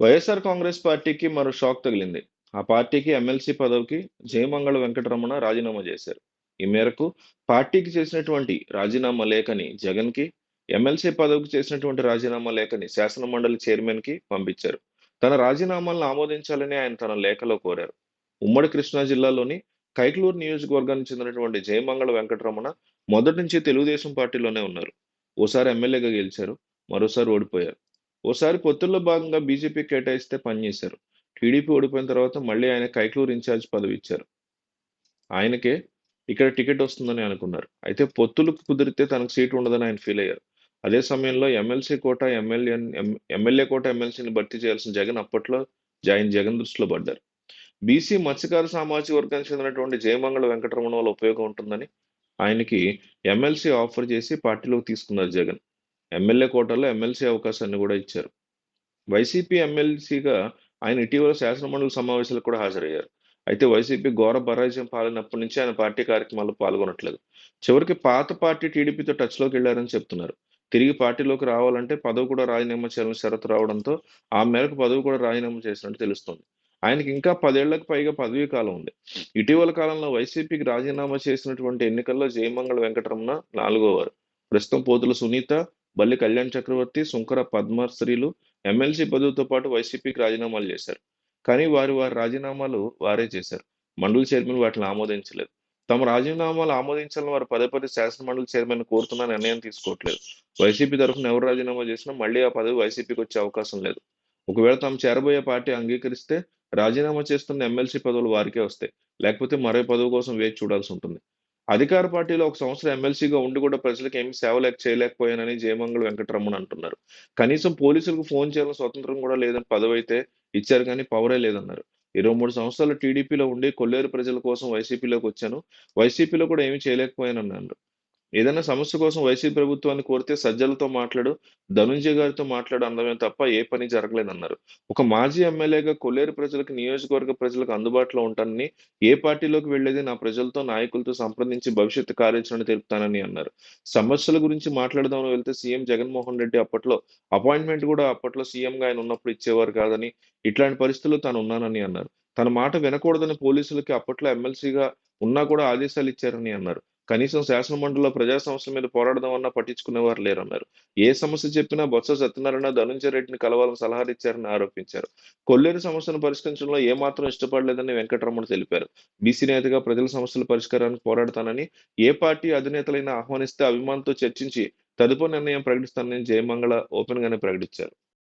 వైఎస్ఆర్ కాంగ్రెస్ పార్టీకి మరో షాక్ తగిలింది. ఆ పార్టీకి ఎమ్మెల్సీ పదవికి జయమంగళ వెంకటరమణ రాజీనామా చేశారు. ఈ మేరకు పార్టీకి చేసినటువంటి రాజీనామా లేఖని జగన్కి ఎమ్మెల్సీ పదవికి చేసినటువంటి రాజీనామా లేఖని శాసన మండలి చైర్మన్కి పంపించారు. తన రాజీనామాలను ఆమోదించాలని ఆయన తన లేఖలో కోరారు. ఉమ్మడి కృష్ణా జిల్లాలోని కైక్లూరు నియోజకవర్గానికి చెందినటువంటి జయమంగళ వెంకటరమణ మొదటి నుంచి తెలుగుదేశం పార్టీలోనే ఉన్నారు. ఓసారి ఎమ్మెల్యేగా గెలిచారు మరోసారి ఓడిపోయారు. ఓసారి పొత్తుల్లో భాగంగా బీజేపీ కేటాయిస్తే పనిచేశారు టీడీపీ ఓడిపోయిన తర్వాత మళ్ళీ ఆయన కైక్లూరు ఇన్ఛార్జ్ పదవి ఇచ్చారు. ఆయనకే ఇక్కడ టికెట్ వస్తుందని అనుకున్నారు. అయితే పొత్తులు కుదిరితే తనకు సీట్ ఉండదని ఆయన ఫీల్ అయ్యారు. అదే సమయంలో MLC quota MLA MLA quota ఎమ్మెల్సీని భర్తీ చేయాల్సిన జగన్ అప్పట్లో జాయిన్ జగన్ దృష్టిలో పడ్డారు. బీసీ మత్స్యకార సామాజిక వర్గానికి చెందినటువంటి జయమంగళ వెంకటరమణ వల్ల ఉపయోగం ఉంటుందని ఆయనకి ఎమ్మెల్సీ ఆఫర్ చేసి పార్టీలోకి తీసుకున్నారు జగన్. ఎమ్మెల్యే కోటాలో ఎమ్మెల్సీ అవకాశాన్ని కూడా ఇచ్చారు. వైసీపీ ఎమ్మెల్సీగా ఆయన ఇటీవల శాసనమండలి సమావేశాలకు కూడా హాజరయ్యారు. అయితే వైసీపీ ఘోర పరాజయం పాలినప్పటి నుంచి ఆయన పార్టీ కార్యక్రమాల్లో పాల్గొనట్లేదు. చివరికి పాత పార్టీ టీడీపీతో టచ్లోకి వెళ్ళారని చెప్తున్నారు. తిరిగి పార్టీలోకి రావాలంటే పదవి కూడా రాజీనామా చేయాలని షరతు రావడంతో ఆ మేరకు పదవి కూడా రాజీనామా చేసినట్టు తెలుస్తోంది. ఆయనకి ఇంకా పదేళ్ళకు పైగా పదవీ కాలం ఉంది. ఇటీవల కాలంలో వైసీపీకి రాజీనామా చేసినటువంటి ఎన్నికల్లో జయమంగళ వెంకటరమణ నాలుగో వారు. ప్రస్తుతం పోతుల సునీత బల్లి కళ్యాణ్ చక్రవర్తి సుంకర పద్మశ్రీలు ఎమ్మెల్సీ పదవితో పాటు వైసీపీకి రాజీనామాలు చేశారు. కానీ వారి వారి రాజీనామాలు వారే చేశారు. మండలి చైర్మన్ వాటిని ఆమోదించలేదు. తమ రాజీనామాలు ఆమోదించాలని వారు పదే పదే శాసన మండలి చైర్మన్ కోరుతున్న నిర్ణయం తీసుకోవట్లేదు. వైసీపీ తరఫున ఎవరు రాజీనామా చేసినా మళ్ళీ ఆ పదవి వైసీపీకి వచ్చే అవకాశం లేదు. ఒకవేళ తాము చేరబోయే పార్టీ అంగీకరిస్తే రాజీనామా చేస్తున్న ఎమ్మెల్సీ పదవులు వారికే వస్తాయి. లేకపోతే మరో పదవి కోసం వేచి చూడాల్సి ఉంటుంది. అధికార పార్టీలో ఒక సంవత్సరం ఎమ్మెల్సీగా ఉండి కూడా ప్రజలకు ఏమి సేవలేక చేయలేకపోయానని జయమంగళ వెంకటరమణ అంటున్నారు. కనీసం పోలీసులకు ఫోన్ చేయాలని స్వతంత్రం కూడా లేదని పదవి అయితే ఇచ్చారు కానీ పవరే లేదన్నారు. ఇరవై మూడు సంవత్సరాలు టీడీపీలో ఉండి కొల్లేరు ప్రజల కోసం వైసీపీలోకి వచ్చాను. వైసీపీలో కూడా ఏమీ చేయలేకపోయానన్నారు. ఏదైనా సమస్య కోసం వైసీపీ ప్రభుత్వాన్ని కోరితే సజ్జలతో మాట్లాడు ధనుంజయ గారితో మాట్లాడు అందమే తప్ప ఏ పని జరగలేదన్నారు. ఒక మాజీ ఎమ్మెల్యేగా కొల్లేరు ప్రజలకు నియోజకవర్గ ప్రజలకు అందుబాటులో ఉంటానని ఏ పార్టీలోకి వెళ్ళేది నా ప్రజలతో నాయకులతో సంప్రదించి భవిష్యత్తు కార్యాచరణ తెలుపుతానని అన్నారు. సమస్యల గురించి మాట్లాడదామని వెళ్తే సీఎం జగన్మోహన్ రెడ్డి అప్పట్లో అపాయింట్మెంట్ కూడా అప్పట్లో సీఎంగా ఆయన ఉన్నప్పుడు ఇచ్చేవారు కాదని ఇట్లాంటి పరిస్థితుల్లో తాను ఉన్నానని అన్నారు. తన మాట వినకూడదని పోలీసులకి అప్పట్లో ఎమ్మెల్సీగా ఉన్నా కూడా ఆదేశాలు ఇచ్చారని అన్నారు. కనీసం శాసనమండలిలో ప్రజా సమస్యల మీద పోరాడదామన్నా పట్టించుకునేవారు లేరన్నారు ఏ సమస్య చెప్పినా బొత్స సత్యనారాయణ ధనుంజయ రెడ్డిని కలవాలని సలహాలు ఇచ్చారని ఆరోపించారు. కొల్లేరు సమస్యను పరిష్కరించడంలో ఏమాత్రం ఇష్టపడలేదని వెంకటరమణ తెలిపారు. బీసీ నేతగా ప్రజల సమస్యల పరిష్కారానికి పోరాడతానని ఏ పార్టీ అధినేతలైనా ఆహ్వానిస్తే అభిమానంతో చర్చించి తదుపరి నిర్ణయం ప్రకటిస్తానని జయమంగళ ఓపెన్ గానే ప్రకటించారు.